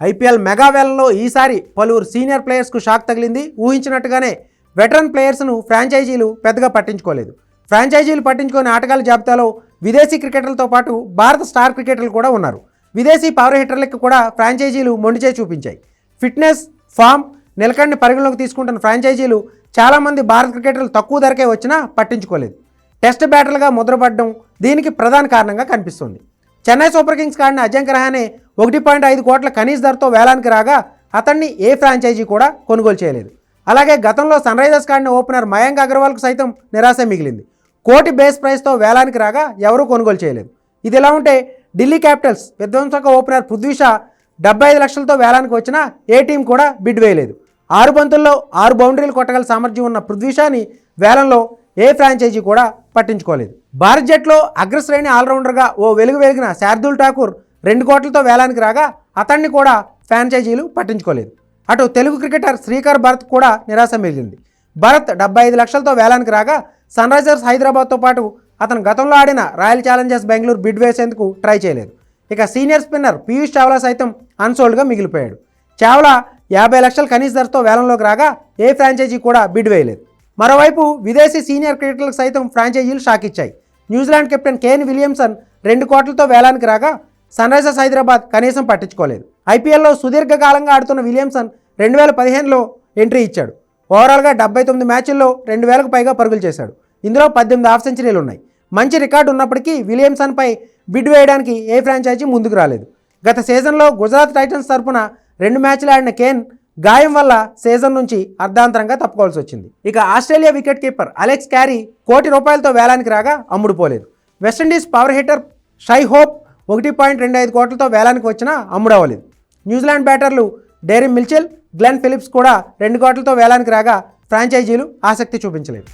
IPL మెగావేలలో ఈసారి పలువురు senior ప్లేయర్స్కు shock తగిలింది. ఊహించినట్టుగానే వెటరన్ ప్లేయర్స్ను ఫ్రాంచైజీలు పెద్దగా పట్టించుకోలేదు. ఫ్రాంచైజీలు పట్టించుకునే ఆటగాళ్ళ జాబితాలో విదేశీ క్రికెటర్లతో పాటు భారత స్టార్ క్రికెటర్లు కూడా ఉన్నారు. విదేశీ పవర్ హిట్టర్లకు కూడా ఫ్రాంచైజీలు మొండిచే చూపించాయి. ఫిట్నెస్ ఫామ్ నిలకడని పరిగణలోకి తీసుకుంటున్న ఫ్రాంచైజీలు చాలామంది భారత క్రికెటర్లు తక్కువ ధరకే వచ్చినా పట్టించుకోలేదు. టెస్ట్ బ్యాటర్లుగా ముద్రపడడం దీనికి ప్రధాన కారణంగా కనిపిస్తుంది. చెన్నై సూపర్ కింగ్స్ కాడిన అజంక రహానే ఒకటి పాయింట్ ఐదు కోట్ల కనీస ధరతో వేలానికి రాగా అతన్ని ఏ ఫ్రాంచైజీ కూడా కొనుగోలు చేయలేదు. అలాగే గతంలో సన్ రైజర్స్ కాడిన ఓపెనర్ మయాంక్ అగర్వాల్కు సైతం నిరాశ మిగిలింది. కోటి బేస్ ప్రైస్తో వేలానికి రాగా ఎవరూ కొనుగోలు చేయలేదు. ఇది ఎలా ఉంటే ఢిల్లీ క్యాపిటల్స్ విధ్వంసక ఓపెనర్ పృథ్వీషా డెబ్బై ఐదు లక్షలతో వేలానికి వచ్చినా ఏ టీం కూడా బిడ్ వేయలేదు. ఆరు బంతుల్లో ఆరు బౌండరీలు కొట్టగల సామర్థ్యం ఉన్న పృథ్వీషాని వేలంలో ఏ ఫ్రాంచైజీ కూడా పట్టించుకోలేదు. భారత్ జట్లో అగ్రశ్రేణి ఆల్రౌండర్గా ఓ వెలుగు వెలిగిన శార్దుల్ ఠాకూర్ రెండు కోట్లతో వేలానికి రాగా అతన్ని కూడా ఫ్రాంచైజీలు పట్టించుకోలేదు. అటు తెలుగు క్రికెటర్ శ్రీకర్ భరత్ కూడా నిరాశ మిగిలింది భరత్ డెబ్బై ఐదు లక్షలతో వేలానికి రాగా సన్ రైజర్స్ హైదరాబాద్తో పాటు అతను గతంలో ఆడిన రాయల్ ఛాలెంజర్స్ బెంగళూరు బిడ్ వేసేందుకు ట్రై చేయలేదు. ఇక సీనియర్ స్పిన్నర్ పీయూష్ చావ్లా సైతం అన్సోల్డ్గా మిగిలిపోయాడు. చావ్లా యాభై లక్షల కనీస ధరతో వేలంలోకి రాగా ఏ ఫ్రాంచైజీ కూడా బిడ్ వేయలేదు. మరోవైపు విదేశీ సీనియర్ క్రికెటర్లకు సైతం ఫ్రాంచైజీలు షాక్ ఇచ్చాయి New Zealand captain Kane Williamson రెండు కోట్లతో వేలానికి రాగా సన్ రైజర్స్ హైదరాబాద్ కనీసం పట్టించుకోలేదు. ఐపీఎల్లో సుదీర్ఘకాలంగా ఆడుతున్న విలియమ్సన్ రెండు వేల పదిహేనులో ఎంట్రీ ఇచ్చాడు. ఓవరాల్గా డెబ్బై తొమ్మిది మ్యాచ్ల్లో రెండు వేలకు పైగా పరుగులు చేశాడు. ఇందులో పద్దెనిమిది హాఫ్ సెంచరీలు ఉన్నాయి. మంచి రికార్డు ఉన్నప్పటికీ విలియమ్సన్పై బిడ్ వేయడానికి ఏ ఫ్రాంచైజీ ముందుకు రాలేదు. గత సీజన్లో గుజరాత్ టైటన్స్ తరపున రెండు మ్యాచ్లు ఆడిన కేన్ గాయం వల్ల సీజన్ నుంచి అర్ధాంతరంగా తప్పుకోవాల్సి వచ్చింది. ఇక Australia wicket keeper Alex Carey కోటి రూపాయలతో వేలానికి రాగా అమ్ముడుపోలేదు. West Indies power hitter Shai Hope ఒకటి పాయింట్ రెండు ఐదు కోట్లతో వేలానికి వచ్చినా అమ్ముడవలేదు న్యూజిలాండ్ బ్యాటర్లు డేరీ మిల్చెల్ గ్లెన్ ఫిలిప్స్ కూడా రెండు కోట్లతో వేలానికి రాగా ఫ్రాంచైజీలు ఆసక్తి చూపించలేదు.